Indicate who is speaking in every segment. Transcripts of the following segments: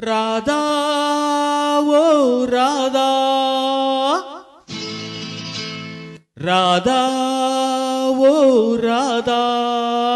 Speaker 1: ராதா ஓ ராதா. ராதா ஓ ராதா.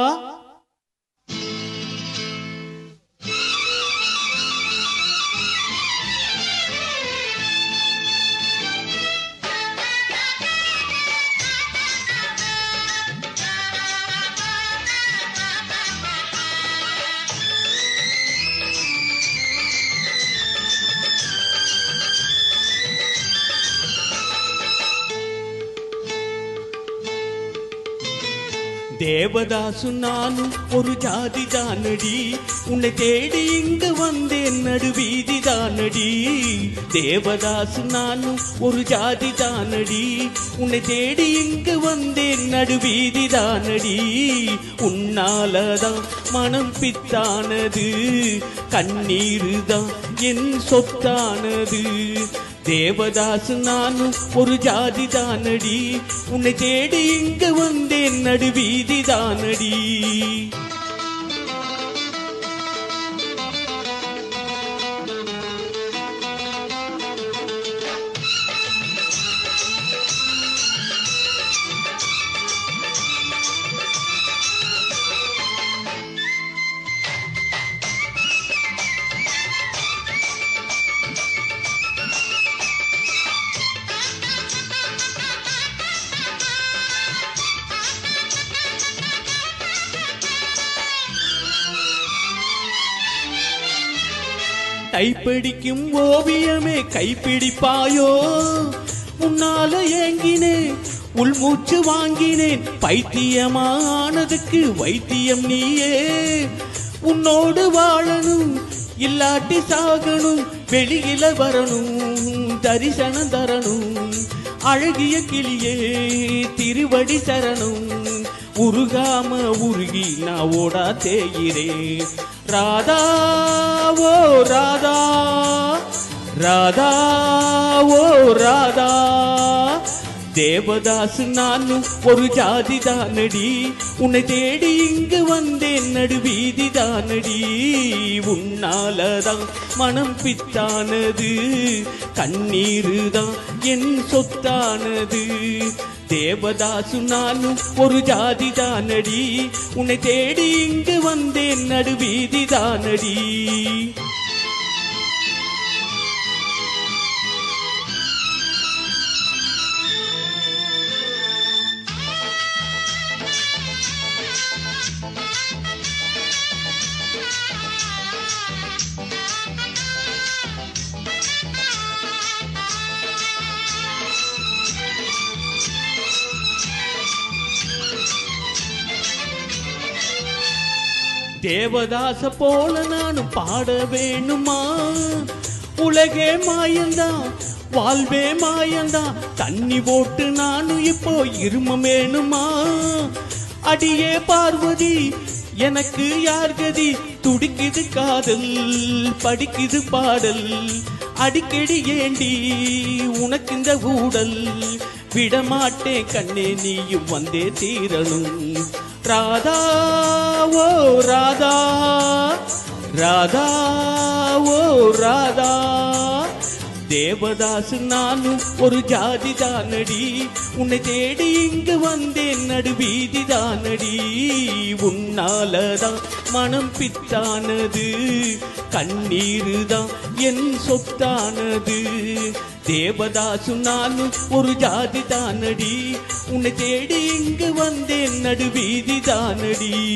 Speaker 1: தேவதாசு நானும் ஒரு ஜாதி தானடி. உன்னை தேடி இங்கு வந்தேன் நடுவீதி தானடி. தேவதாசு நானும் ஒரு ஜாதி தானடி. உன்னை தேடி இங்கு வந்தேன் நடுவீதி தானடி. உன்னாலதான் மனம் பித்தானது. கண்ணீருதான் என் சொத்தானது. தேவதாசு நானும் ஒரு ஜாதி தானடி. உன்னை தேடி இங்கு வந்தேன் நடுவீதி தானடி. கைப்பிடிக்கும் ஓவியமே கைப்பிடிப்பாயோ? உன்னால ஏங்கினேன் உள்மூச்சு வாங்கினேன் பைத்தியமானதுக்கு வைத்தியம் நீயே. உன்னோடு வாழணும் இல்லாட்டி சாகணும் வெளியில வரணும் தரிசனம் தரணும் அழகிய கிளியே திருவடி சரணும். உருகாம உருகி நான் ஓடா தேயிறேன் ராதா ஓ ராதா ராதா ஓ ராதா. தேவதாசு நானும் ஒரு ஜாதி தானடி. உன்னை தேடி இங்கு வந்தேன் நடுவீதி தானடி. உன்னாலதான் மனம் பித்தானது. கண்ணீருதான் என் சொத்தானது. தேவதாசு நானும் ஒரு ஜாதி தானடி உன்னை தேடி இங்கு வந்தேன் நடுவீதி தானடி தேவதாச போல நானும் பாட வேணுமா? உலகே மாயந்தான் வாழ்வே மாயந்தான் தண்ணி போட்டு நானும் இப்போ இருமம் வேணுமா? அடியே பார்வதி எனக்கு யார் கதி? துடிக்குது காதல் படிக்குது பாடல். அடிக்கடி ஏண்டி உனக்கு இந்த ஊடல்? விடமாட்டேன் கண்ணே நீயும் வந்தே தீரணும். ராதா ஓ ராதா ராதா ஓ ராதா. தேவதாசு நானும் ஒரு ஜாதி தானடி. உன்னை தேடி இங்கு வந்தேன் நடுவீதி தானடி. உன்னாலதான் மனம் பித்தானது. கண்ணீருதான் என் சொத்தானது. தேவதாசு நானும் ஒரு ஜாதி தானடி. உன்னை தேடி இங்கு வந்தேன் நடுவீதி தானடி.